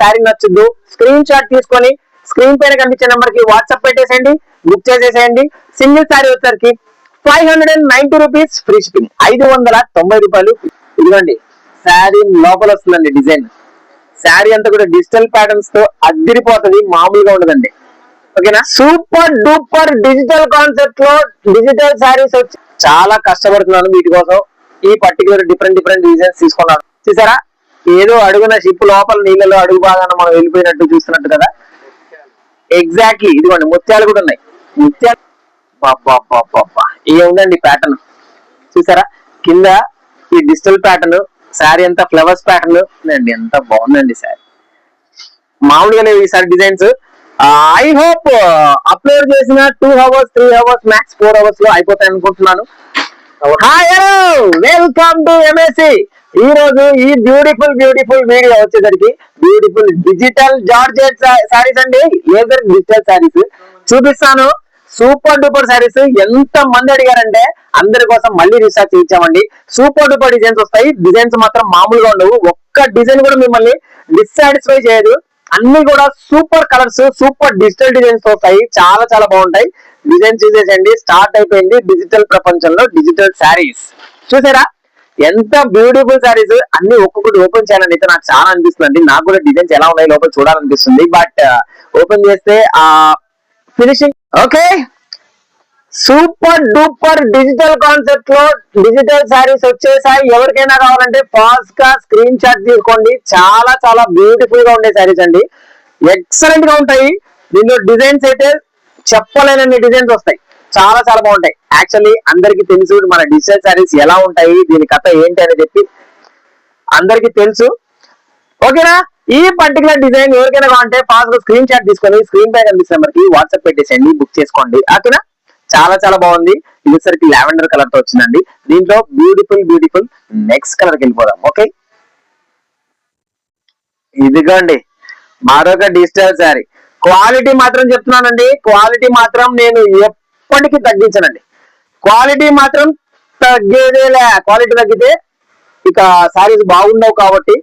శారీ నచ్చుద్దు. Screen shot తీసుకొని screen పైన కనిపించే నెంబర్కి వాట్సాప్ పెట్టేసేయండి. బుక్ చేసేసేయండి. సింగిల్ శారీ వచ్చరికి five hundred and ninety rupees free shipping ఐదు వందల తొంభై రూపాయలు. ఇదిగోండి. శారీ లోపల వస్తుందండి డిజైన్ శారీ అంతా కూడా డిజిటల్ ప్యాటర్న్స్తో అద్దిరిపోతుంది మామూలుగా ఉండదండి. ఓకేనా? సూపర్ డూపర్ డిజిటల్ కాన్సెప్ట్లో డిజిటల్ శారీస్ వచ్చి చాలా కష్టపడుతున్నాను వీటి కోసం. ఈ పర్టికులర్ డిఫరెంట్ డిఫరెంట్ డిజైన్స్ తీసుకున్నాను. చూసారా? ఏదో అడుగున షిప్ లోపల నీళ్ళలో అడుగు భాగాన మనం వెళ్ళిపోయినట్టు చూస్తున్నట్టు కదా? ఎగ్జాక్ట్లీ ఇదిగోండి ముత్యాలు కూడా ఉన్నాయి. ముత్యాలు ఏముందండి ప్యాటర్న్ చూసారా? కింద ఈ డిజిటల్ ప్యాటర్న్ శారీ అంతా ఫ్లవర్స్ ప్యాటర్న్ అండి ఎంత బాగుందండి శారీ మామూలుగా లేవు ఈసారి డిజైన్స్ ఐ హోప్ అప్లోడ్ చేసిన two hours three hours max four అవర్స్లో అయిపోతాయి అనుకుంటున్నాను వెల్కమ్ టు ఎంఎస్సి ఈ రోజు ఈ బ్యూటిఫుల్ బ్యూటిఫుల్ వీడియో వచ్చేసరికి బ్యూటిఫుల్ డిజిటల్ జార్జెట్ సారీస్ అండి. లేజర్ డిజిటల్ సారీస్ చూపిస్తాను. సూపర్ డూపర్ సారీస్ ఎంత మంది అడిగారంటే అందరి కోసం మళ్ళీ రీసెర్చ్ చేయించామండి. సూపర్ డూపర్ డిజైన్స్ వస్తాయి. డిజైన్స్ మాత్రం మామూలుగా ఉండవు. ఒక్క డిజైన్ కూడా మిమ్మల్ని డిస్సాటిస్ఫై చేయదు. అన్ని కూడా super colours super digital designs వస్తాయి. చాలా చాలా బాగుంటాయి. డిజైన్ చూసేసండి స్టార్ట్ అయిపోయింది డిజిటల్ ప్రపంచంలో డిజిటల్ శారీస్ చూసారా? ఎంత బ్యూటిఫుల్ శారీస్ అన్ని ఒక్కొక్కటి ఓపెన్ చేయాలని అయితే నాకు చాలా అనిపిస్తుంది నాకు కూడా డిజైన్స్ ఎలా ఉన్నాయి లోపల చూడాలనిపిస్తుంది. బట్ ఓపెన్ uh, చేస్తే ఆ finishing okay super duper digital కాన్సెప్ట్లో డిజిటల్ శారీస్ వచ్చేసాయి. ఎవరికైనా కావాలంటే ఫాస్ట్గా స్క్రీన్ షాట్ తీసుకోండి. చాలా చాలా బ్యూటిఫుల్గా ఉండే శారీస్ అండి. ఎక్సలెంట్గా ఉంటాయి. దీనిలో డిజైన్స్ అయితే చెప్పలేనన్ని డిజైన్స్ వస్తాయి. చాలా చాలా బాగుంటాయి. యాక్చువల్లీ అందరికి తెలుసు మన డిజిటల్ శారీస్ ఎలా ఉంటాయి దీని కథ ఏంటి అని చెప్పి అందరికీ తెలుసు. ఓకేనా? ఈ పర్టికులర్ డిజైన్ ఎవరికైనా కావాలంటే ఫాస్ట్గా స్క్రీన్ షాట్ తీసుకొని స్క్రీన్ పై కనిపిస్తున్న మనకి వాట్సాప్ పెట్టేసేయండి బుక్ చేసుకోండి. ఓకేనా? చాలా చాలా బాగుంది. ఇది లావెండర్ కలర్తో వచ్చిందండి. దీంట్లో బ్యూటిఫుల్ బ్యూటిఫుల్ నెక్స్ట్ కలర్కి వెళ్ళిపోదాం. ఓకే? ఇదిగోండి. మరొక డిజిటల్ శారీ క్వాలిటీ మాత్రం చెప్తున్నానండి. క్వాలిటీ మాత్రం నేను ఎప్పటికీ తగ్గించనండి. క్వాలిటీ మాత్రం తగ్గేదేలే. క్వాలిటీ తగ్గితే ఇక సారీస్ బాగుండవు కాబట్టి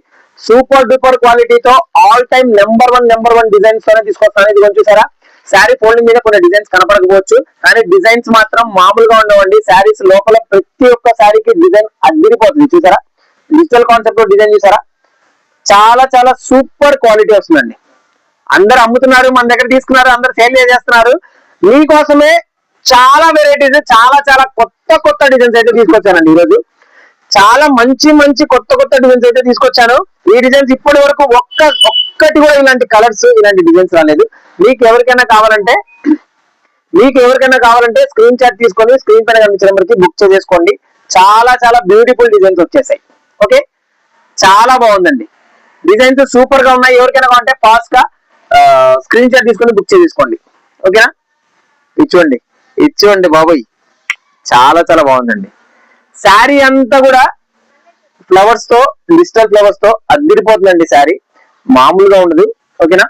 సూపర్ డూపర్ క్వాలిటీతో all time number one number one designs తోనే తీసుకొస్తాను. ఇది కొంచెం చూసారా? శారీ ఫోల్డింగ్ మీద కొన్ని డిజైన్స్ కనపడకపోవచ్చు. కానీ డిజైన్స్ మాత్రం మామూలుగా ఉండవండి. శారీస్ లోపల ప్రతి ఒక్క శారీకి డిజైన్ అదిరిపోతుంది. చూసారా? డిజిటల్ కాన్సెప్ట్లో డిజైన్ చూసారా? చాలా చాలా సూపర్ క్వాలిటీ వస్తుందండి. అందరు అమ్ముతున్నారు మన దగ్గర తీసుకున్నారు అందరు సేల్ చేస్తున్నారు. మీకోసమే చాలా వెరైటీస్ చాలా చాలా కొత్త కొత్త డిజైన్స్ అయితే తీసుకొచ్చానండి ఈరోజు. చాలా మంచి మంచి కొత్త కొత్త డిజైన్స్ అయితే తీసుకొచ్చాను. ఈ డిజైన్స్ ఇప్పటి వరకు ఒక్క ఒక్కటి కూడా ఇలాంటి కలర్స్ ఇలాంటి డిజైన్స్ రాలేదు. మీకు ఎవరికైనా కావాలంటే మీకు ఎవరికైనా కావాలంటే స్క్రీన్ షాట్ తీసుకొని స్క్రీన్ పైన కనిపించిన నెంబర్కి బుక్ చేసేసుకోండి చాలా చాలా బ్యూటిఫుల్ డిజైన్స్ వచ్చేసాయి. ఓకే చాలా బాగుందండి. డిజైన్స్ సూపర్గా ఉన్నాయి. ఎవరికైనా కావాలంటే ఫాస్ట్గా స్క్రీన్ షాట్ తీసుకొని బుక్ చేసుకోండి ఓకేనా ఇచ్చుకోండి. ఇచ్చుకోండి బాబోయ్. చాలా చాలా బాగుందండి. శారీ అంతా కూడా ఫ్లవర్స్తో డిజిటల్ ఫ్లవర్స్తో అద్దిరిపోతుందండి శారీ. మామూలుగా ఉండదు. ఓకేనా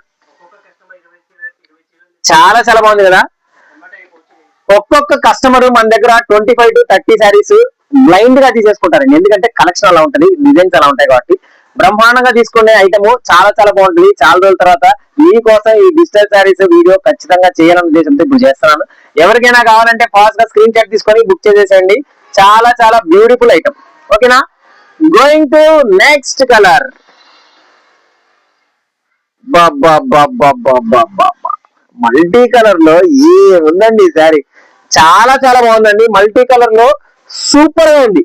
చాలా చాలా బాగుంది కదా? ఒక్కొక్క కస్టమర్ మన దగ్గర twenty five to thirty saris బ్లైండ్గా తీసేసుకుంటారండి. ఎందుకంటే కలెక్షన్ అలా ఉంటుంది డిజైన్స్ అలా ఉంటాయి కాబట్టి. బ్రహ్మాండంగా తీసుకునే ఐటమ్ చాలా చాలా బాగుంటుంది. చాలా రోజుల తర్వాత మీకోసం ఈ డిజిటల్ శారీస్ వీడియో ఖచ్చితంగా చేయాలనే ఉద్దేశంతో ఇప్పుడు చేస్తున్నాను. ఎవరికైనా కావాలంటే ఫాస్ట్గా స్క్రీన్ షాట్ తీసుకొని బుక్ చేసేసేయండి. చాలా చాలా బ్యూటిఫుల్ ఐటమ్ ఓకేనా going to next colour multi కలర్లో ఏ ఉందండి ఈ శారీ చాలా చాలా బాగుందండి. మల్టీ కలర్లో సూపర్గా ఉంది.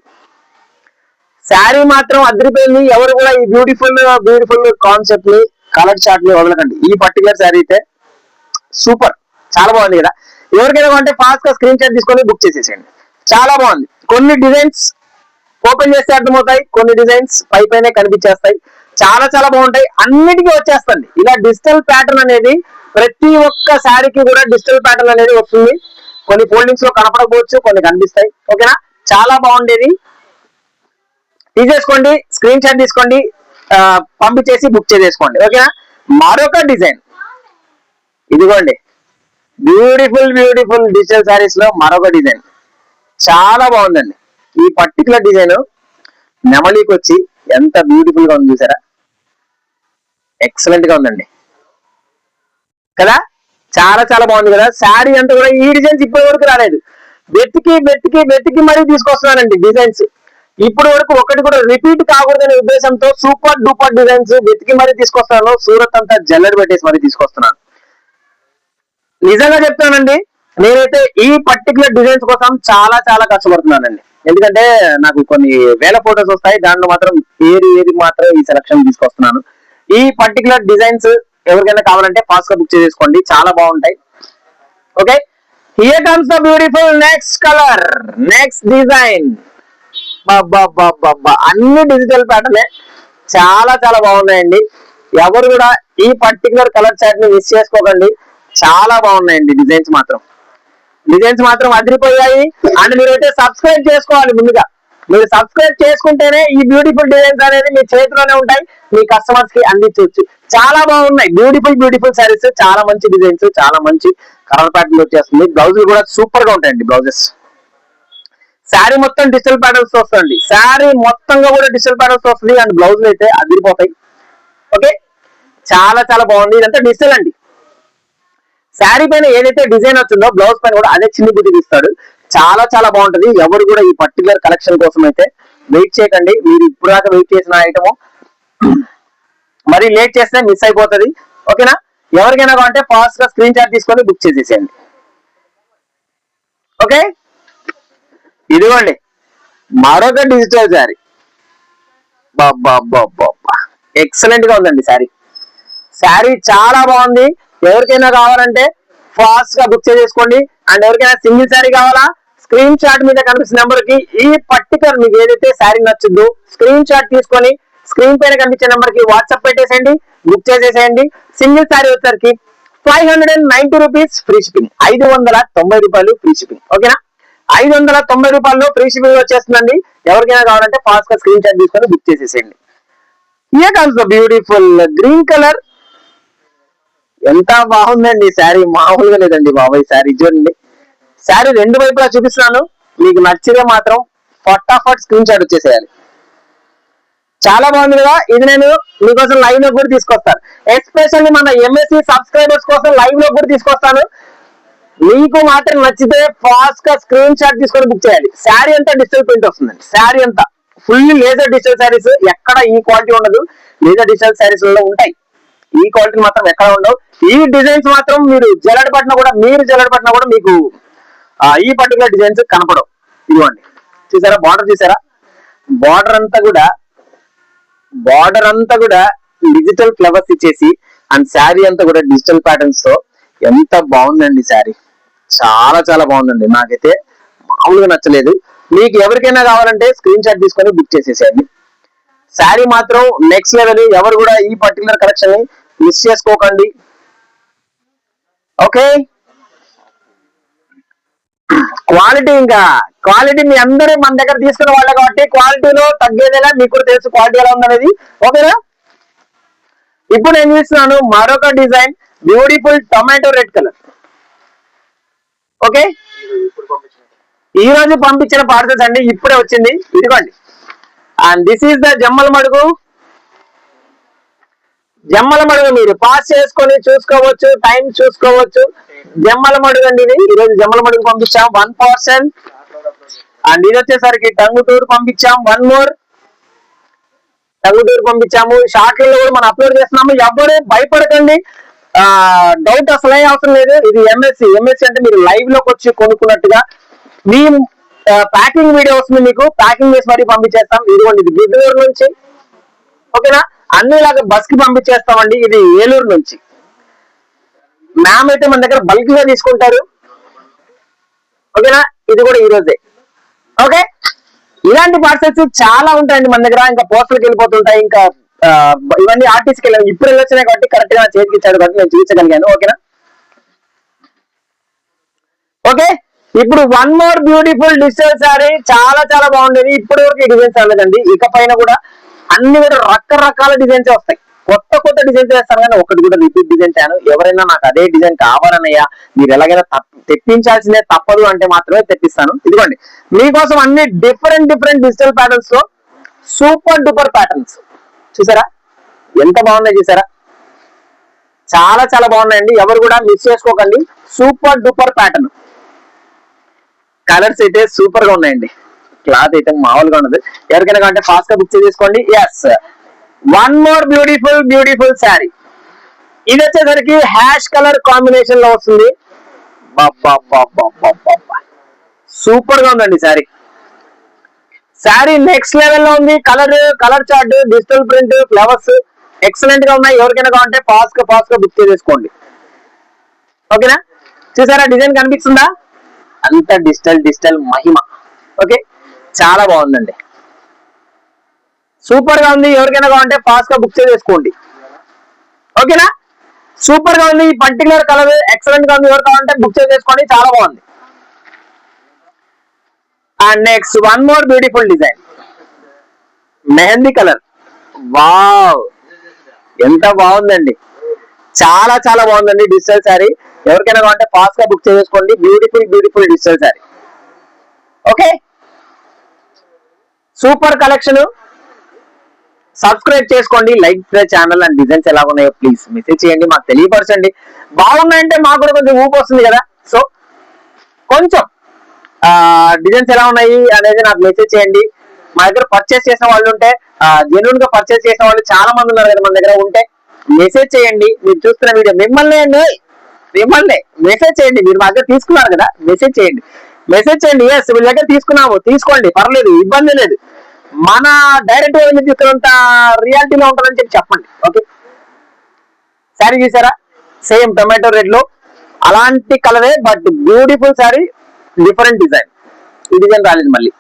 శారీ మాత్రం అదిరిపోయింది ఎవరు కూడా ఈ బ్యూటిఫుల్ బ్యూటిఫుల్ కాన్సెప్ట్ని కలర్ చార్ట్ని వదలకండి. ఈ పర్టికులర్ శారీ అయితే సూపర్ చాలా బాగుంది కదా? ఎవరికైనా అంటే ఫాస్ట్గా స్క్రీన్ షాట్ తీసుకొని బుక్ చేసేసేయండి. చాలా బాగుంది. కొన్ని డిజైన్స్ ఓపెన్ చేస్తే అర్థమవుతాయి. కొన్ని డిజైన్స్ పై పైనే కనిపించేస్తాయి. చాలా చాలా బాగుంటాయి. అన్నిటికీ వచ్చేస్తుంది ఇలా డిజిటల్ ప్యాటర్న్ అనేది ప్రతి ఒక్క శారీకి కూడా డిజిటల్ ప్యాటర్న్ అనేది వస్తుంది. కొన్ని ఫోల్డింగ్స్లో కనపడకపోవచ్చు కొన్ని కనిపిస్తాయి. ఓకేనా? చాలా బాగుండేది. తీసేసుకోండి స్క్రీన్ షాట్ తీసుకోండి పంపించేసి బుక్ చేసేసుకోండి. ఓకేనా? మరొక డిజైన్ ఇదిగోండి. బ్యూటిఫుల్ బ్యూటిఫుల్ డిజిటల్ శారీస్లో మరొక డిజైన్ చాలా బాగుందండి. ఈ పర్టికులర్ డిజైన్ నెమలికి వచ్చి ఎంత బ్యూటిఫుల్గా ఉంది చూసారా? ఎక్సలెంట్గా ఉందండి. కదా? చాలా చాలా బాగుంది కదా? శారీ అంతా కూడా ఈ డిజైన్స్ ఇప్పటి వరకు రాలేదు. వెతికి వెతికి వెతికి మరీ తీసుకొస్తున్నానండి డిజైన్స్ ఇప్పుడు వరకు ఒకటి కూడా రిపీట్ కాకూడదనే ఉద్దేశంతో సూపర్ డూపర్ డిజైన్స్ వెతికి మరీ తీసుకొస్తాను. సూరత్ అంతా జల్లడి పెట్టేసి మరీ తీసుకొస్తున్నాను. నిజంగా చెప్తానండి నేనైతే ఈ పర్టికులర్ డిజైన్స్ కోసం చాలా చాలా కష్టపడుతున్నానండి. ఎందుకంటే నాకు కొన్ని వేల ఫోటోస్ వస్తాయి దాంట్లో మాత్రం ఏది ఏది మాత్రం ఈ సెలక్షన్ తీసుకొస్తున్నాను. ఈ పర్టికులర్ డిజైన్స్ ఎవరికైనా కావాలంటే ఫాస్ట్గా బుక్ చేసుకోండి చాలా బాగుంటాయి. Okay here comes the beautiful next colour next design అన్ని డిజిటల్ ప్యాటర్న్ చాలా చాలా బాగున్నాయండి. ఎవరు కూడా ఈ పర్టికులర్ కలర్ చార్ట్ని మిస్ చేసుకోకండి. చాలా బాగున్నాయండి డిజైన్స్ మాత్రం. డిజైన్స్ మాత్రం అదిరిపోయాయి. అండ్ మీరైతే సబ్స్క్రైబ్ చేసుకోవాలి ముందుగా. మీరు సబ్స్క్రైబ్ చేసుకుంటేనే ఈ బ్యూటిఫుల్ డిజైన్స్ అనేది మీ చేతిలోనే ఉంటాయి. మీ కస్టమర్స్కి అందించవచ్చు. చాలా బాగున్నాయి. బ్యూటిఫుల్ బ్యూటిఫుల్ సారీస్ చాలా మంచి డిజైన్స్ చాలా మంచి కలర్ ప్యాటర్న్ వచ్చేస్తుంది. బ్లౌజులు కూడా సూపర్గా ఉంటాయండి బ్లౌజెస్ శారీ మొత్తం డిజిటల్ ప్యాటర్న్స్ వస్తుంది శారీ మొత్తంగా కూడా డిజిటల్ ప్యాటర్న్స్ వస్తుంది అండ్ బ్లౌజ్ అయితే అదిరిపోతాయి. ఓకే? చాలా చాలా బాగుంది. ఇదంతా డిజిటల్ అండి. శారీ పైన ఏదైతే డిజైన్ వచ్చిందో బ్లౌజ్ పైన కూడా అదే చిన్ని బుద్ధి తీస్తాడు. చాలా చాలా బాగుంటది. ఎవరు కూడా ఈ పర్టికులర్ కలెక్షన్ కోసం అయితే వెయిట్ చేయకండి. మీరు ఇప్పుడు దాకా వెయిట్ చేసిన ఐటమ్. మరి లేట్ చేస్తే మిస్ అయిపోతుంది. ఓకేనా? ఎవరికైనా కావాలంటే ఫాస్ట్గా స్క్రీన్ షాట్ తీసుకొని బుక్ చేసేసేయండి. ఓకే? ఇదిగోండి మరొక డిజిటల్ శారీ బాబా ఎక్సలెంట్గా ఉందండి శారీ శారీ చాలా బాగుంది. ఎవరికైనా కావాలంటే ఫాస్ట్గా బుక్ చేసేసుకోండి. అండ్ ఎవరికైనా సింగిల్ శారీ కావాలా స్క్రీన్ షాట్ మీద కనిపిస్తున్న నెంబర్కి ఈ పర్టికులర్ మీకు ఏదైతే శారీ నచ్చుద్దో స్క్రీన్ షాట్ తీసుకొని స్క్రీన్ పైన కనిపించే నెంబర్కి వాట్సాప్ పెట్టేసేయండి బుక్ చేసేసేయండి. సింగిల్ శారీ వచ్చేసరికి five hundred and ninety rupees free shipping ఐదు వందల తొంభై రూపాయలు ఫ్రీ షిప్పింగ్ ఓకేనా ఐదు వందల తొంభై రూపాయల్లో ఫ్రీ షిప్పింగ్ వచ్చేస్తుందండి. ఎవరికైనా కావాలంటే ఫాస్ట్గా స్క్రీన్ షాట్ తీసుకొని బుక్ చేసేసేయండి. Here comes the beautiful green colour ఎంత బాగుందండి శారీ మామూలుగా లేదండి బాబాయ్ శారీ చూడండి. శారీ రెండు వైపులా చూపిస్తున్నాను. మీకు నచ్చితే మాత్రం ఫటాఫట్ స్క్రీన్ షాట్ వచ్చేసేయాలి. చాలా బాగుంది కదా? ఇది నేను మీకోసం లైవ్లో కూడా తీసుకొస్తాను. ఎస్పెషల్లీ మన ఎంఎస్సి సబ్స్క్రైబర్స్ కోసం లైవ్లో కూడా తీసుకొస్తాను. మీకు మాత్రం నచ్చితే ఫాస్ట్గా స్క్రీన్ షాట్ తీసుకొని బుక్ చేయాలి శారీ అంతా డిజిటల్ ప్రింట్ వస్తుందండి. శారీ అంతా. ఫుల్ లేజర్ డిజిటల్ శారీస్ ఎక్కడ ఈ క్వాలిటీ ఉండదు. లేజర్ డిజిటల్ శారీస్లో ఉంటాయి. ఈ క్వాలిటీ మాత్రం ఎక్కడ ఉండవు. ఈ డిజైన్స్ మాత్రం మీరు జల్లెడ పట్టిన కూడా మీరు జల్లెడ పట్టిన కూడా మీకు ఈ పర్టికులర్ డిజైన్స్ కనపడవు. ఇదిగోండి. చూసారా? బార్డర్ చూసారా? బార్డర్ అంతా కూడా బార్డర్ అంతా కూడా డిజిటల్ ఫ్లవర్స్ ఇచ్చేసి అండ్ శారీ అంతా కూడా డిజిటల్ ప్యాటర్న్స్తో ఎంత బాగుందండి శారీ. చాలా చాలా బాగుందండి. నాకైతే మామూలుగా నచ్చలేదు. మీకు ఎవరికైనా కావాలంటే స్క్రీన్ షాట్ తీసుకొని బుక్ చేసేసేయండి. శారీ మాత్రం నెక్స్ట్ లెవెల్ ఎవరు కూడా ఈ పర్టికులర్ కలెక్షన్ని మిస్ చేసుకోకండి. ఓకే క్వాలిటీ ఇంకా. క్వాలిటీ మీ అందరూ మన దగ్గర తీసుకున్న వాళ్ళే కాబట్టి క్వాలిటీలో తగ్గేదేలా మీకు కూడా తెలుసు క్వాలిటీ ఎలా ఉందనేది. ఓకేనా ఇప్పుడు నేను చూస్తున్నాను మరొక design beautiful tomato red colour okay? ఈ రోజు పంపించిన పార్సల్స్ అండి ఇప్పుడే వచ్చింది. ఇదిగోండి. And this is the Jammalamadugu. Jammalamadugu మీరు పాస్ చేసుకొని చూసుకోవచ్చు టైం చూసుకోవచ్చు. జమ్మల మడుగు అండి ఇది. ఈ రోజు జమ్మల మడుగు పంపించాం వన్ పర్సెంట్ అండ్ ఇది వచ్చేసరికి టంగుటూరు పంపించాం వన్ మోర్ టంగుటూరు పంపించాము. షార్ట్లలో కూడా మనం అప్లోడ్ చేస్తున్నాము. ఎవరు భయపడకండి. డౌట్ అసలే అవసరం లేదు. ఇది ఎంఎస్సి ఎంఎస్సి అంటే మీరు లైవ్లోకి వచ్చి కొనుక్కున్నట్టుగా మీ ప్యాకింగ్ వీడియో వస్తుంది మీకు ప్యాకింగ్ చేసి మరీ పంపించేస్తాం. ఇదిగోండి ఇది గుడ్డూరు నుంచి ఓకేనా? అన్ని ఇలాగ బస్కి పంపించేస్తామండి. ఇది ఏలూరు నుంచి. మ్యామ్ అయితే మన దగ్గర బల్క్గా తీసుకుంటారు. ఓకేనా? ఇది కూడా ఈ రోజే. ఓకే? ఇలాంటి పార్సల్స్ చాలా ఉంటాయండి మన దగ్గర. ఇంకా పోస్టర్కి వెళ్ళిపోతుంటాయి. ఇంకా ఇవన్నీ ఆర్టిస్ట్కి ఇప్పుడు వెళ్ళొచ్చినాయి కాబట్టి కరెక్ట్గా చేతికి ఇచ్చాడు కాబట్టి నేను చూపించగలిగాను. ఓకేనా? ఓకే? ఇప్పుడు one more beautiful digital sari చాలా చాలా బాగుండేది. ఇప్పటి వరకు ఈ డిజైన్స్ రాలేదండి. ఇక పైన కూడా అన్ని కూడా రకరకాల డిజైన్స్ వస్తాయి. కొత్త కొత్త డిజైన్స్ వేస్తాను కానీ ఒకటి కూడా రిపీట్ డిజైన్ చేయను. ఎవరైనా నాకు అదే డిజైన్ కావాలన్నయ్యా మీరు ఎలాగైనా తెప్పించాల్సిందే తప్పదు అంటే మాత్రమే తెప్పిస్తాను. ఇదిగోండి. మీకోసం అన్ని డిఫరెంట్ డిఫరెంట్ డిజిటల్ ప్యాటర్న్స్లో సూపర్ డూపర్ ప్యాటర్న్స్ చూసారా? ఎంత బాగున్నాయి చూసారా? చాలా చాలా బాగున్నాయండి. ఎవరు కూడా మిస్ చేసుకోకండి. సూపర్ డూపర్ ప్యాటర్న్ కలర్స్ అయితే సూపర్గా ఉన్నాయండి. క్లాత్ అయితే మామూలుగా ఉండదు. ఎవరికైనా కంటే ఫాస్ట్గా బుక్ చేసుకోండి yes one more beautiful beautiful sari ఇది వచ్చేసరికి హ్యాష్ కలర్ కాంబినేషన్లో వస్తుంది. సూపర్గా ఉందండి శారీ శారీ నెక్స్ట్ లెవెల్లో ఉంది. Colour colour chart digital print flowers ఎక్సలెంట్గా ఉన్నాయి. ఎవరికైనా కావాలంటే ఫాస్ట్గా ఫాస్ట్గా బుక్ చేసుకోండి ఓకేనా చూసారా? డిజైన్ కనిపిస్తుందా? అంత డిజిటల్ డిజిటల్ మహిమ. ఓకే చాలా బాగుందండి. సూపర్గా ఉంది. ఎవరికైనా కావాలంటే ఫాస్ట్గా బుక్ చేసుకోండి ఓకేనా సూపర్గా ఉంది. ఈ పర్టికులర్ కలర్ ఎక్సలెంట్గా ఉంది. ఎవరు కావాలంటే బుక్ చేసుకోండి చాలా బాగుంది. And next one more beautiful design mehndi colour wow ఎంత బాగుందండి. చాలా చాలా బాగుందండి డిజిటల్ శారీ ఎవరికైనా కావాలంటే ఫాస్ట్గా బుక్ చేసుకోండి beautiful beautiful digital sari okay super collection subscribe చేసుకోండి. లైక్ ఛానల్ అండ్ డిజైన్స్ ఎలా ఉన్నాయో ప్లీజ్ మెసేజ్ చేయండి. మాకు తెలియపరచండి. బాగున్నాయంటే మాకు కూడా కొంచెం ఊపు వస్తుంది కదా. సో కొంచెం డిజైన్స్ ఎలా ఉన్నాయి అనేది నాకు మెసేజ్ చేయండి. మా దగ్గర పర్చేస్ చేసిన వాళ్ళు ఉంటే జెన్యున్గా పర్చేస్ చేసిన వాళ్ళు చాలా మంది ఉన్నారు కదా మన దగ్గర ఉంటే మెసేజ్ చేయండి. మీరు చూస్తున్న వీడియో మిమ్మల్ని అండి. మిమ్మల్ని మెసేజ్ చేయండి. మీరు మా దగ్గర తీసుకున్నారు కదా మెసేజ్ చేయండి. మెసేజ్ చేయండి. ఎస్ వీళ్ళ దగ్గర తీసుకున్నాము. తీసుకోండి. పర్లేదు ఇబ్బంది లేదు. మన డైరెక్ట్ వెళ్ళి తీసుకున్నంత రియాలిటీలో ఉంటుందని చెప్పి చెప్పండి. ఓకే శారీ చూసారా సేమ్ టొమాటో రెడ్లో. అలాంటి కలరే but beautiful sari different design ఈ డిజైన్ రాలేదు మళ్ళీ.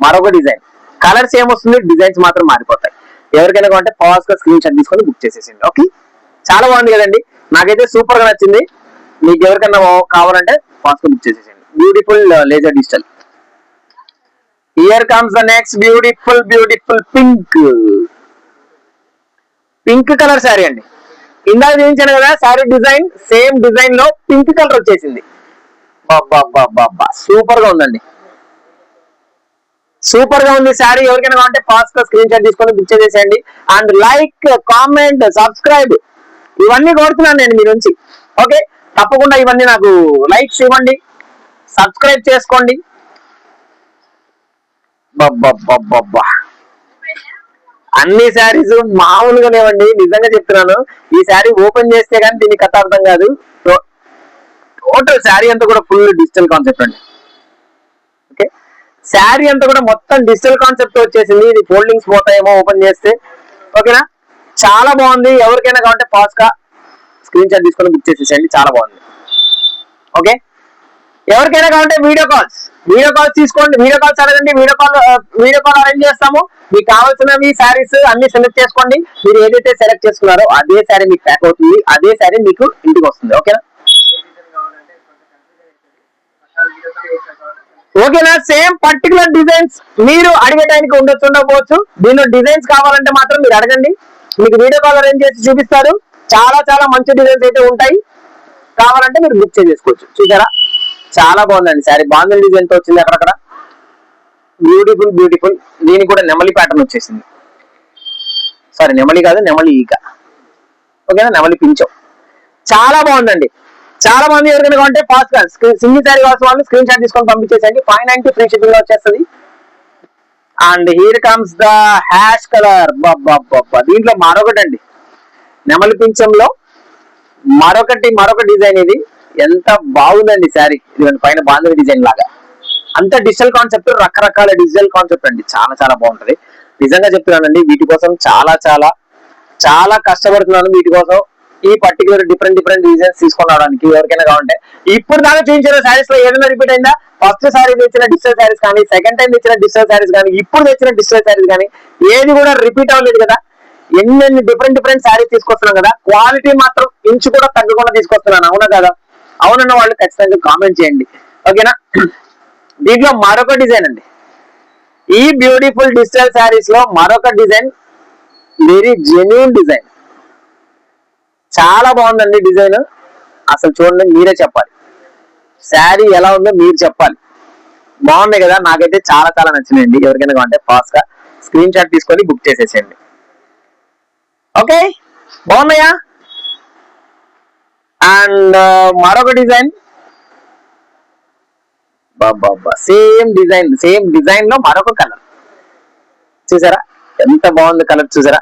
మరొక డిజైన్ కలర్స్ ఏమొస్తుంది? డిజైన్స్ మాత్రం మారిపోతాయి. ఎవరికైనా కావాలంటే ఫాస్ట్గా స్క్రీన్ షాట్ తీసుకొని బుక్ చేసేసింది ఓకే చాలా బాగుంది కదండి. నాకైతే సూపర్గా నచ్చింది. మీకు ఎవరికైనా కావాలంటే ఫాస్ట్గా బుక్ చేసేసింది beautiful laser digital here comes the next beautiful beautiful pink pink colour sari అండి. ఇందాక చూపించాను కదా శారీ డిజైన్ సేమ్ డిజైన్లో పింక్ కలర్ వచ్చేసింది. సూపర్గా ఉందండి. సూపర్గా ఉంది శారీ. ఎవరికైనా కావాలంటే ఫాస్ట్గా స్క్రీన్ షాట్ తీసుకొని బుక్ చేసేయండి అండ్ లైక్ కామెంట్ సబ్స్క్రైబ్ ఇవన్నీ కోరుతున్నాను నేను మీ నుంచి. ఓకే? తప్పకుండా ఇవన్నీ నాకు లైక్స్ ఇవ్వండి. సబ్స్క్రైబ్ చేసుకోండి. అన్ని శారీస్ మామూలుగా లేవండి. నిజంగా చెప్తున్నాను. ఈ శారీ ఓపెన్ చేస్తే కానీ దీని కథ అర్థం కాదు. టోటల్ శారీ అంతా కూడా ఫుల్ డిజిటల్ కాన్సెప్ట్ అండి. ఓకే శారీ అంతా కూడా మొత్తం డిజిటల్ కాన్సెప్ట్ వచ్చేసింది. ఇది ఫోల్డింగ్స్ పోతాయేమో ఓపెన్ చేస్తే. ఓకేనా చాలా బాగుంది. ఎవరికైనా కావాలంటే ఫాస్ట్గా స్క్రీన్ షాట్ తీసుకొని బుక్ చేసేసేయండి. చాలా బాగుంది. ఓకే ఎవరికైనా కావాలంటే వీడియో కాల్స్ వీడియో కాల్స్ తీసుకోండి. వీడియో కాల్స్ అడగండి. Video call video call arrange చేస్తాము. మీకు కావాల్సినవి శారీస్ అన్ని సెలెక్ట్ చేసుకోండి. మీరు ఏదైతే సెలెక్ట్ చేసుకున్నారో అదే శారీ మీకు ప్యాక్ అవుతుంది. అదే శారీ మీకు ఇంటికి వస్తుంది. ఓకేనా ఓకేనా? సేమ్ పర్టికులర్ డిజైన్స్ మీరు అడిగేటానికి ఉండొచ్చు ఉండకపోవచ్చు. దీనిలో డిజైన్స్ కావాలంటే మాత్రం మీరు అడగండి. మీకు వీడియో కాల్ అరేంజ్ చేసి చూపిస్తారు. చాలా చాలా మంచి డిజైన్స్ అయితే ఉంటాయి. కావాలంటే మీరు బుక్ చేసుకోవచ్చు చూసారా? చాలా బాగుందండి సారీ బాగుంది డిజైన్తో వచ్చింది అక్కడక్కడ. బ్యూటిఫుల్ బ్యూటిఫుల్ దీనికి కూడా నెమలి ప్యాటర్న్ వచ్చేసింది. సారీ నెమలి కాదు నెమలి ఈక. ఓకేనా? నెమలి పించం. చాలా బాగుందండి. చాలా మంది ఎవరికైనా కావాలంటే ఫాస్ట్గా. సింగిల్ శారీ కావాల్సిన వాళ్ళు స్క్రీన్ షాట్ తీసుకొని పంపించేసండి ఫైవ్ నైన్టీ ఫ్రీ షిప్పింగ్లో వచ్చేస్తుంది. And here comes the ash colour దీంట్లో మరొకటి అండి నెమలి పింఛంలో మరొకటి మరొక డిజైన్ ఇది. ఎంత బాగుందండి శారీ. ఇదిగోండి పైన బాంధవి డిజైన్ లాగా. అంత డిజిటల్ కాన్సెప్ట్ రకరకాల డిజిటల్ కాన్సెప్ట్ అండి. చాలా చాలా బాగుంటది. నిజంగా చెప్తున్నానండి వీటి కోసం చాలా చాలా చాలా కష్టపడుతున్నాను. వీటి కోసం ఈ పర్టికులర్ డిఫరెంట్ డిఫరెంట్ డిజైన్స్ తీసుకొని రావడానికి ఎవరికైనా కావాలంటే ఇప్పుడు దాకా చూపించిన శారీస్లో ఏదైనా రిపీట్ అయిందా? ఫస్ట్ సారీ తెచ్చిన డిజిటల్ శారీస్ కానీ సెకండ్ టైం తెచ్చిన డిజిటల్ శారీస్ కానీ ఇప్పుడు తెచ్చిన డిజిటల్ శారీస్ కానీ ఏది కూడా రిపీట్ అవ్వలేదు కదా? ఎన్ని డిఫరెంట్ డిఫరెంట్ శారీస్ తీసుకొస్తున్నాం కదా? క్వాలిటీ మాత్రం ఇంచు కూడా తగ్గకుండా తీసుకొస్తున్నాను. అవునా కదా? అవునన్న వాళ్ళు ఖచ్చితంగా కామెంట్ చేయండి. ఓకేనా దీంట్లో మరొక డిజైన్ అండి. ఈ బ్యూటిఫుల్ డిజిటల్ శారీస్లో మరొక డిజైన్ వెరీ జెన్యున్ డిజైన్ చాలా బాగుందండి డిజైన్. అసలు చూడండి మీరే చెప్పాలి. శారీ ఎలా ఉందో మీరు చెప్పాలి. బాగున్నాయి కదా నాకైతే చాలా చాలా నచ్చినాయండి. ఎవరికైనా కావాలంటే ఫాస్ట్గా స్క్రీన్ షాట్ తీసుకొని బుక్ చేసేసేయండి. ఓకే? బాగున్నాయా? అండ్ uh, మరొక డిజైన్. సేమ్ డిజైన్ సేమ్ డిజైన్లో మరొక కలర్. చూసారా? ఎంత బాగుంది కలర్ చూసారా?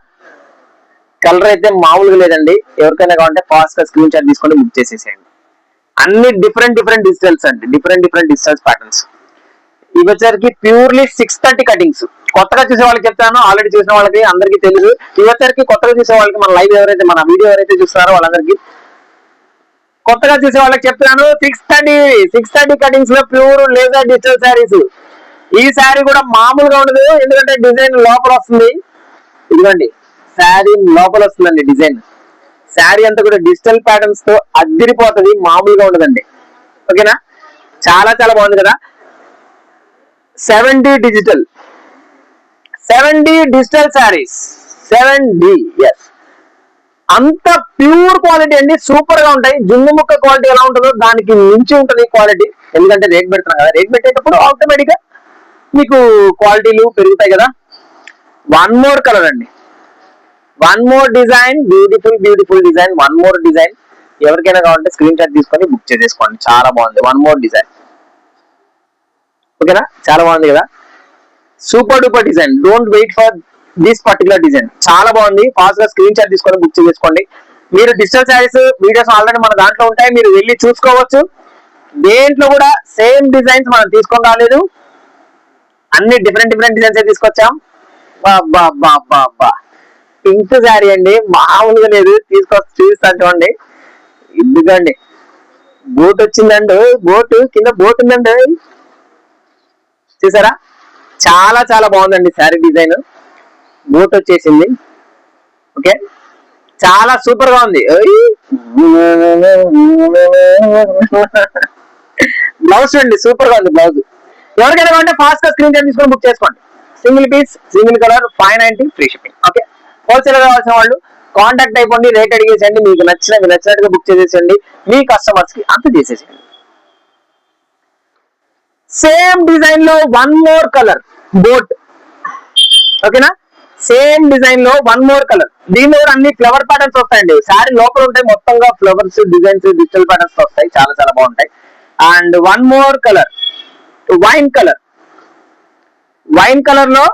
కలర్ అయితే మామూలుగా లేదండి. ఎవరికైనా కావాలంటే ఫాస్ట్గా స్క్రీన్ షాట్ తీసుకొని బుక్ చేసేసేయండి. అన్ని డిఫరెంట్ డిఫరెంట్ డిజిటల్స్ అండి. డిఫరెంట్ డిఫరెంట్ డిజిటల్స్ ప్యాటర్న్స్ ఇవి వచ్చరికి ప్యూర్లీ సిక్స్ థర్టీ కటింగ్స్ కొత్తగా చూసే వాళ్ళకి చెప్తాను. ఆల్రెడీ చూసిన వాళ్ళకి అందరికీ తెలుసు ఇవి కొత్తగా చూసే వాళ్ళకి మన లైవ్ ఎవరైతే మన వీడియో ఎవరైతే చూస్తున్నారో వాళ్ళందరికీ కొత్తగా చూసే వాళ్ళకి చెప్తున్నాను సిక్స్ థర్టీ సిక్స్ థర్టీ కటింగ్స్లో ప్యూర్ లేజర్ డిజిటల్ శారీస్ ఈ శారీ కూడా మామూలుగా ఉండదు. ఎందుకంటే డిజైన్ లోపల వస్తుంది. ఇదిగోండి. శారీ లోపల వస్తుందండి డిజైన్. శారీ అంతా కూడా డిజిటల్ ప్యాటర్న్స్తో అద్దిరిపోతుంది మామూలుగా ఉండదండి. ఓకేనా? చాలా చాలా బాగుంది కదా? Seven digital. Seven digital saris. Seven D S అంత ప్యూర్ క్వాలిటీ అండి సూపర్గా ఉంటాయి. జున్ను ముక్క క్వాలిటీ ఎలా ఉంటుందో దానికి మించి ఉంటుంది క్వాలిటీ. ఎందుకంటే రేట్ పెడుతున్నాం కదా రేట్ పెట్టేటప్పుడు ఆటోమేటిక్గా మీకు క్వాలిటీలు పెరుగుతాయి కదా. వన్ మోర్ కలర్ అండి. One more design beautiful beautiful design one more design ఎవరికైనా కావాలంటే స్క్రీన్ షాట్ తీసుకొని బుక్ చేసేసుకోండి. చాలా బాగుంది. వన్ మోర్ డిజైన్ ఓకేనా? చాలా బాగుంది కదా? Super duper design don't wait for this particular design చాలా బాగుంది. ఫాస్ట్గా స్క్రీన్ షాట్ తీసుకొని బుక్ చేసుకోండి మీరు డిజిటల్ శారీస్ వీడియోస్ ఆల్రెడీ మన దాంట్లో ఉంటాయి. మీరు వెళ్ళి చూసుకోవచ్చు. దేంట్లో కూడా సేమ్ డిజైన్స్ మనం తీసుకొని రాలేదు. అన్ని డిఫరెంట్ డిఫరెంట్ డిజైన్స్ తీసుకొచ్చాం. బా బా బా బా బా. పింక్ శారీ అండి మామూలుగా లేదు తీసుకొచ్చి చూపిస్తాను చూడండి. ఇదిగోండి. బోట్ వచ్చిందండి. బోట్ కింద బోట్ ఉందండి. చూసారా? చాలా చాలా బాగుందండి శారీ డిజైన్. బోట్ వచ్చేసింది. ఓకే? చాలా సూపర్గా ఉంది. బ్లౌజ్ అండి సూపర్గా ఉంది బ్లౌజ్. ఎవరికైనా కావాలంటే ఫాస్ట్గా స్క్రీన్ షాట్ తీసుకొని బుక్ చేసుకోండి. Single piece single colour five ninety free shipping okay? Wholesale కావాల్సిన వాళ్ళు కాంటాక్ట్ అయిపోండి రేట్ అడిగేసండి మీకు నచ్చిన మీకు నచ్చినట్టుగా బుక్ చేసేసండి మీ కస్టమర్స్కి అంత చేసేసండి సేమ్ డిజైన్లో వన్ మోర్ కలర్ బోట్ ఓకేనా సేమ్ డిజైన్లో వన్ మోర్ కలర్ దీనిలో అన్ని ఫ్లవర్ ప్యాటర్న్స్ వస్తాయండి. సారీ లోపల ఉంటాయి మొత్తంగా ఫ్లవర్స్ డిజైన్స్ డిజిటల్ ప్యాటర్న్స్ వస్తాయి. చాలా చాలా బాగుంటాయి. And one more colour wine colour wine కలర్లో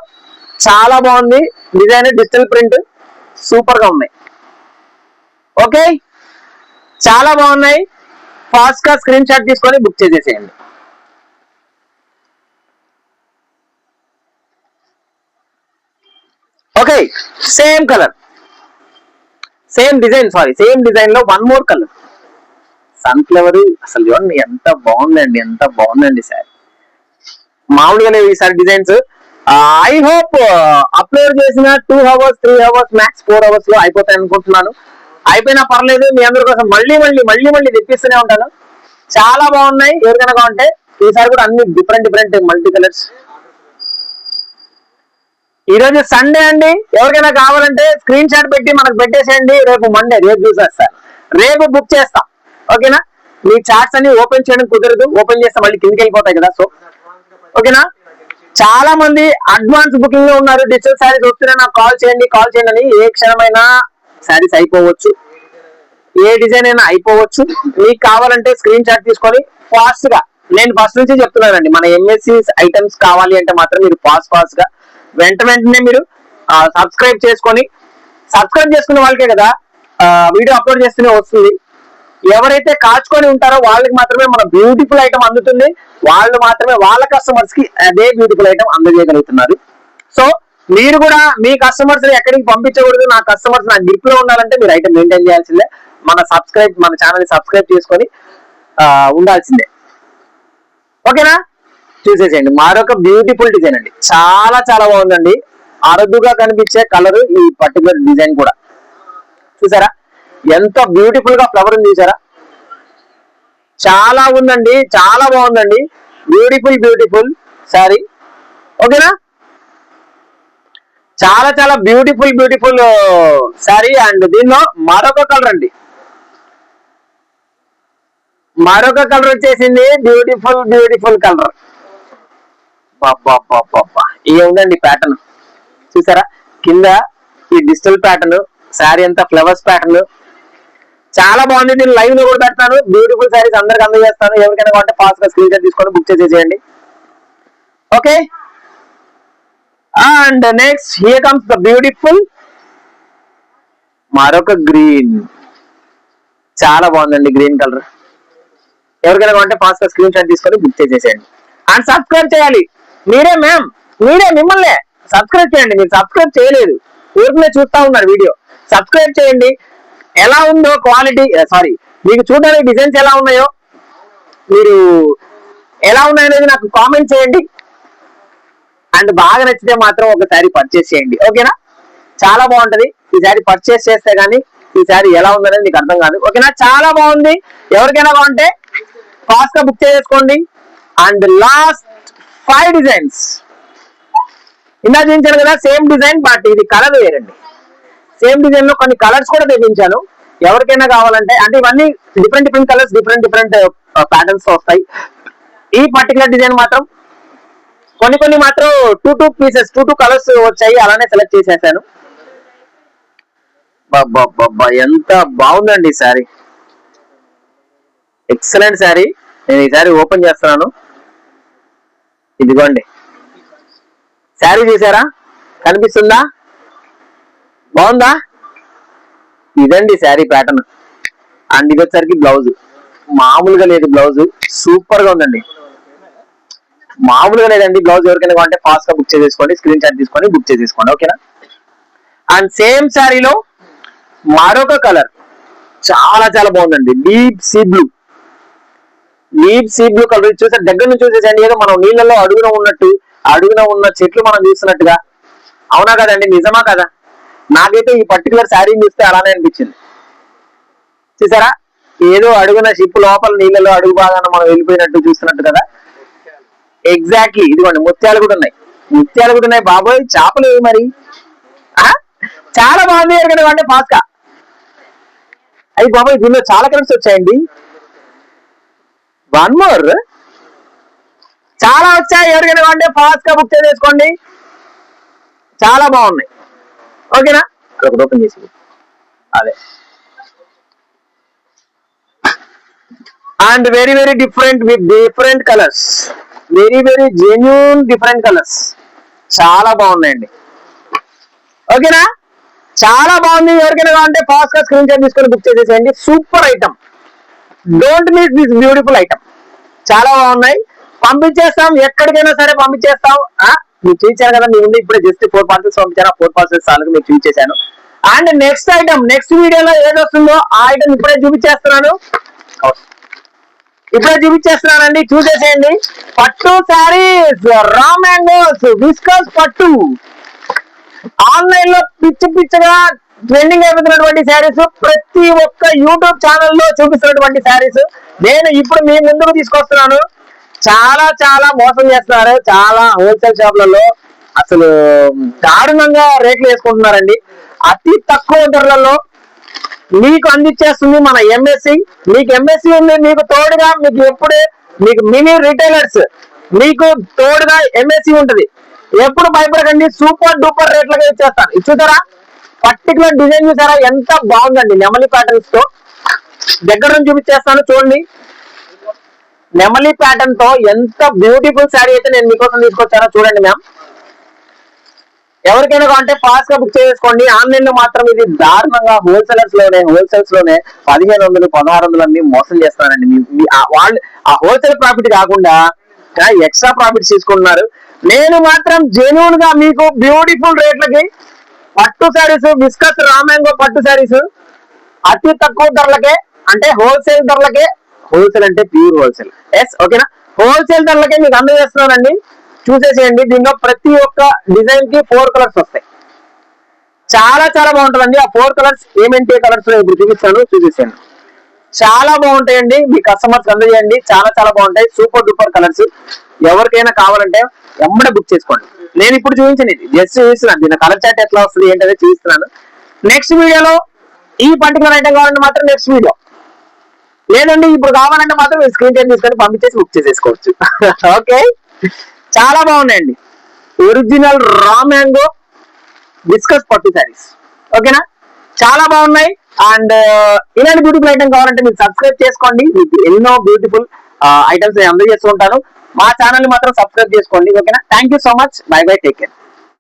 చాలా బాగుంది. డిజైన్ డిజిటల్ ప్రింట్ సూపర్గా ఉన్నాయి. ఓకే? చాలా బాగున్నాయి. ఫాస్ట్గా స్క్రీన్ షాట్ తీసుకొని బుక్ చేసేసేయండి. Okay? Same colour same design sari same డిజైన్లో వన్ మోర్ కలర్ సన్ఫ్లవర్ అసలు చూడండి ఎంత బాగుందండి ఎంత బాగుందండి సార్. మామూలుగా లేవు ఈసారి డిజైన్స్ ఐ హోప్ అప్లోడ్ చేసిన two hours three hours max four అవర్స్లో అయిపోతాయి అనుకుంటున్నాను. అయిపోయినా పర్లేదు మీ అందరి కోసం మళ్ళీ మళ్ళీ మళ్ళీ మళ్ళీ తెప్పిస్తూనే ఉంటాను. చాలా బాగున్నాయి ఎవరికైనా బాగుంటే ఈసారి కూడా అన్ని డిఫరెంట్ డిఫరెంట్ మల్టీ కలర్స్ ఈ రోజు సండే అండి. ఎవరికైనా కావాలంటే స్క్రీన్ షాట్ పెట్టి మనకు పెట్టేసేయండి. రేపు మండే రేపు చూసేస్తాను రేపు బుక్ చేస్తా. ఓకేనా? మీ చార్ట్స్ అన్ని ఓపెన్ చేయడం కుదరదు. ఓపెన్ చేస్తే మళ్ళీ కిందికి వెళ్ళిపోతాయి కదా సో ఓకేనా? చాలా మంది అడ్వాన్స్ బుకింగ్లో ఉన్నారు. డిజిటల్ శారీస్ వస్తున్నాయి నాకు కాల్ చేయండి కాల్ చేయండి అని ఏ క్షణమైనా శారీస్ అయిపోవచ్చు. ఏ డిజైన్ అయినా అయిపోవచ్చు. మీకు కావాలంటే స్క్రీన్ షాట్ తీసుకొని ఫాస్ట్గా నేను ఫస్ట్ నుంచి చెప్తున్నానండి మన ఎంఎస్సి ఐటమ్స్ కావాలి అంటే మాత్రం మీరు ఫాస్ట్ ఫాస్ట్గా వెంట వెంటనే మీరు సబ్స్క్రైబ్ చేసుకొని సబ్స్క్రైబ్ చేసుకున్న వాళ్ళకే కదా వీడియో అప్లోడ్ చేస్తూనే వస్తుంది. ఎవరైతే కాచుకొని ఉంటారో వాళ్ళకి మాత్రమే మన బ్యూటిఫుల్ ఐటమ్ అందుతుంది. వాళ్ళు మాత్రమే వాళ్ళ కస్టమర్స్కి అదే బ్యూటిఫుల్ ఐటమ్ అందజేయగలుగుతున్నారు. సో మీరు కూడా మీ కస్టమర్స్ ఎక్కడికి పంపించకూడదు. నా కస్టమర్స్ నా గ్రిప్లో ఉండాలంటే మీరు ఐటమ్ మెయింటైన్ చేయాల్సిందే. మన సబ్స్క్రైబ్ మన ఛానల్ సబ్స్క్రైబ్ చేసుకొని ఆ, ఉండాల్సిందే. ఓకేనా చూసేసేయండి. మరొక బ్యూటిఫుల్ డిజైన్ అండి. చాలా చాలా బాగుందండి. అరుదుగా కనిపించే కలర్ ఈ పర్టికులర్ డిజైన్ కూడా. చూసారా? ఎంత బ్యూటిఫుల్గా ఫ్లవర్ ఉంది చూసారా చాలా ఉందండి చాలా బాగుందండి. బ్యూటిఫుల్ బ్యూటిఫుల్ సారీ ఓకేనా? చాలా చాలా బ్యూటిఫుల్ బ్యూటిఫుల్ సారీ అండ్ దీనిలో మరొక కలర్ అండి. మరొక కలర్ వచ్చేసింది బ్యూటిఫుల్ బ్యూటిఫుల్ కలర్ ఇది ఉందండి ప్యాటర్న్ చూసారా? కింద ఈ డిజిటల్ ప్యాటర్న్ శారీ అంతా ఫ్లవర్స్ ప్యాటర్న్ చాలా బాగుంది. నేను లైవ్లో కూడా పెడతాను బ్యూటిఫుల్ సారీస్ అందరికి అందజేస్తాను ఎవరికైనా కావాలంటే ఫాస్ట్గా స్క్రీన్ షాట్ తీసుకొని బుక్ చేసేసేయండి. Okay and next here comes the beautiful మరొక గ్రీన్ చాలా బాగుందండి గ్రీన్ కలర్ ఎవరికైనా కావాలంటే ఫాస్ట్గా స్క్రీన్ షాట్ తీసుకొని బుక్ చేసేసేయండి. అండ్ సబ్స్క్రైబ్ చేయాలి. మీరే మ్యామ్ మీరే మిమ్మల్నే. సబ్స్క్రైబ్ చేయండి. మీరు సబ్స్క్రైబ్ చేయలేదు. ఊరికనే చూస్తా ఉన్నారు వీడియో. సబ్స్క్రైబ్ చేయండి. ఎలా ఉందో క్వాలిటీ సారీ మీకు చూడడానికి డిజైన్స్ ఎలా ఉన్నాయో మీరు ఎలా ఉన్నాయనేది నాకు కామెంట్ చేయండి. అండ్ బాగా నచ్చితే మాత్రం ఒకసారి పర్చేస్ చేయండి. ఓకేనా చాలా బాగుంటది. ఈ సారీ పర్చేస్ చేస్తే గానీ ఈ సారీ ఎలా ఉందనేది మీకు అర్థం కాదు. ఓకేనా చాలా బాగుంది. ఎవరికైనా బాగుంటే ఫాస్ట్గా బుక్ చేసుకోండి అండ్ లాస్ట్ ఫైవ్ డిజైన్స్ ఇందా చూపించాను కదా సేమ్ డిజైన్ బట్ ఇది కలర్ వేరండి. సేమ్ డిజైన్లో కొన్ని కలర్స్ కూడా తెప్పించాను. ఎవరికైనా కావాలంటే అంటే ఇవన్నీ different different colours different different patterns వస్తాయి. ఈ పర్టికులర్ డిజైన్ మాత్రం కొన్ని కొన్ని మాత్రం two two pieces two two colours వచ్చాయి అలానే సెలెక్ట్ చేసేసాను. బాబా ఎంత బాగుందండి ఈ సారీ ఎక్సలెంట్ శారీ నేను ఈ శారీ ఓపెన్ చేస్తున్నాను. ఇదిగోండి. శారీ చూసారా కనిపిస్తుందా? బాగుందా? ఇదండి శారీ ప్యాటర్న్ అండ్ ఇది వచ్చరికి బ్లౌజ్ మామూలుగా లేదు బ్లౌజ్ సూపర్గా ఉందండి. మామూలుగా లేదండి. బ్లౌజ్ ఎవరికైనా కావాలంటే ఫాస్ట్గా బుక్ చేసేసుకోండి. స్క్రీన్ షాట్ తీసుకొని బుక్ చేసేసుకోండి. ఓకేనా అండ్ సేమ్ శారీలో మరొక కలర్ చాలా చాలా బాగుందండి. Deep sea blue deep sea blue colour చూసారు దగ్గర నుంచి చూసేసండి ఏదో మనం నీళ్ళలో అడుగున ఉన్నట్టు అడుగున ఉన్న చెట్లు మనం చూస్తున్నట్టుగా. అవునా కదండి నిజమా కదా? నాకైతే ఈ పర్టికులర్ శారీ చూస్తే అలానే అనిపించింది. చూసారా? ఏదో అడుగున షిప్ లోపల నీళ్ళలో అడుగు భాగాన మనం వెళ్ళిపోయినట్టు చూస్తున్నట్టు కదా? ఎగ్జాక్ట్లీ ఇదిగోండి ముత్యాలు కూడా ఉన్నాయి. ముత్యాలు కూడా ఉన్నాయి. బాబోయ్ చేపలు ఏవి మరి? ఆ? చాలా బాగుంది ఎరగడం పాస్కా. అయ్యి బాబాయ్ దీనిలో చాలా కలర్స్ వచ్చాయండి. వన్ మోర్ చాలా వచ్చాయి ఎవరికైనా అంటే ఫాస్ట్గా బుక్ చేసుకోండి చాలా బాగున్నాయి. ఓకేనా? ఒకటి ఓపెన్ చేసి అదే. And very very different with different colours very very genuine different colours చాలా బాగున్నాయండి. ఓకేనా? చాలా బాగుంది. ఎవరికైనా కావాలంటే ఫాస్ట్గా స్క్రీన్ షాట్ తీసుకొని బుక్ చేసేసేయండి. Super item don't miss this beautiful item చాలా బాగున్నాయి. పంపించేస్తాం. ఎక్కడికైనా సరే పంపించేస్తాం. మీరు చూపించాను కదా మీ ముందు ఇప్పుడే జస్ట్ ఫోర్ పార్సల్స్ పంపించాను ఫోర్ పార్సల్స్ చాలు మీకు చూపించేశాను అండ్ నెక్స్ట్ ఐటమ్ నెక్స్ట్ వీడియోలో ఏది వస్తుందో ఆ ఐటమ్ ఇప్పుడే చూపించేస్తున్నాను. ఇప్పుడే చూపించేస్తున్నానండి. చూసేసేయండి. పట్టు శారీస్ రా మ్యాంగోస్ విస్కస్ పట్టు. ఆన్లైన్లో పిచ్చి పిచ్చిగా ట్రెండింగ్ అయిపోతున్నటువంటి శారీస్ ప్రతి ఒక్క యూట్యూబ్ ఛానల్లో చూపిస్తున్నటువంటి శారీస్ నేను ఇప్పుడు మీ ముందుకు తీసుకొస్తున్నాను. చాలా చాలా మోసం చేస్తున్నారు. చాలా హోల్సేల్ షాపులలో అసలు దారుణంగా రేట్లు వేసుకుంటున్నారండి. అతి తక్కువ ధరలలో మీకు అందించేస్తుంది మన ఎంఎస్సి మీకు ఎంఎస్సి ఉంది మీకు తోడుగా మీకు ఎప్పుడు మీకు మినీ రిటైలర్స్ మీకు తోడుగా ఎంఎస్సి ఉంటది. ఎప్పుడు భయపడకండి సూపర్ డూపర్ రేట్లుగా ఇచ్చేస్తాను ఇచ్చుతారా పర్టికులర్ డిజైన్ చూసారా? ఎంత బాగుందండి. నెమలి ప్యాటర్న్స్తో. దగ్గర నుంచి చూపించేస్తాను చూడండి. నెమలి ప్యాటర్న్తో ఎంత బ్యూటిఫుల్ శారీ అయితే నేను మీకోసం తీసుకొచ్చానో చూడండి మ్యామ్ ఎవరికైనా కావాలంటే ఫాస్ట్గా బుక్ చేసుకోండి. ఆన్లైన్లో మాత్రం ఇది దారుణంగా హోల్సేలర్స్లోనే హోల్సేల్స్లోనే పదిహేను వందలు పదహారు వందలు అన్ని మోసం చేస్తారండి ఆ వాళ్ళు ఆ హోల్సేల్ ప్రాఫిట్ కాకుండా ఎక్స్ట్రా ప్రాఫిట్స్ తీసుకుంటున్నారు. నేను మాత్రం జెన్యున్గా మీకు బ్యూటిఫుల్ రేట్లకి పట్టు శారీస్ బిస్కస్ రామాంగో పట్టు శారీస్ అతి తక్కువ ధరలకే అంటే హోల్సేల్ ధరలకే హోల్సేల్ అంటే ప్యూర్ హోల్సేల్. ఎస్ ఓకేనా? హోల్సేల్ ధరలకే మీకు అందజేస్తున్నానండి. చూసేసేయండి. దీనిలో ప్రతి ఒక్క డిజైన్కి ఫోర్ కలర్స్ వస్తాయి. చాలా చాలా బాగుంటుందండి. ఆ ఫోర్ కలర్స్ ఏమేంటి కలర్స్ ఇప్పుడు చూపిస్తాను చూసేసేయండి. చాలా బాగుంటాయండి. మీ కస్టమర్స్ అందజేయండి. చాలా చాలా బాగుంటాయి. సూపర్ డూపర్ కలర్స్ ఎవరికైనా కావాలంటే ఎమ్మడ బుక్ చేసుకోండి. నేను ఇప్పుడు చూపించాను ఇది. జస్ట్ చూపిస్తున్నాను. దీని కలర్ చాట్ ఎట్లా వస్తుంది ఏంటనేది చూపిస్తున్నాను. నెక్స్ట్ వీడియోలో ఈ పర్టికులర్ ఐటమ్ కావాలంటే మాత్రం నెక్స్ట్ వీడియో లేదండి ఇప్పుడు కావాలంటే మాత్రం మీరు స్క్రీన్ టైం తీసుకొని పంపించేసి బుక్ చేసేసుకోవచ్చు. ఓకే చాలా బాగున్నాయండి. ఒరిజినల్ రా మ్యాంగో డిస్కస్ పట్టు శారీస్ ఓకేనా చాలా బాగున్నాయి. అండ్ uh, ఇలాంటి బ్యూటిఫుల్ ఐటమ్ కావాలంటే మీరు సబ్స్క్రైబ్ చేసుకోండి. మీకు ఎన్నో బ్యూటిఫుల్ ఐటమ్స్ uh, నేను అందజేస్తూ ఉంటాను. మా ఛానల్ మాత్రం సబ్స్క్రైబ్ చేసుకోండి. ఓకేనా thank you so much bye bye take care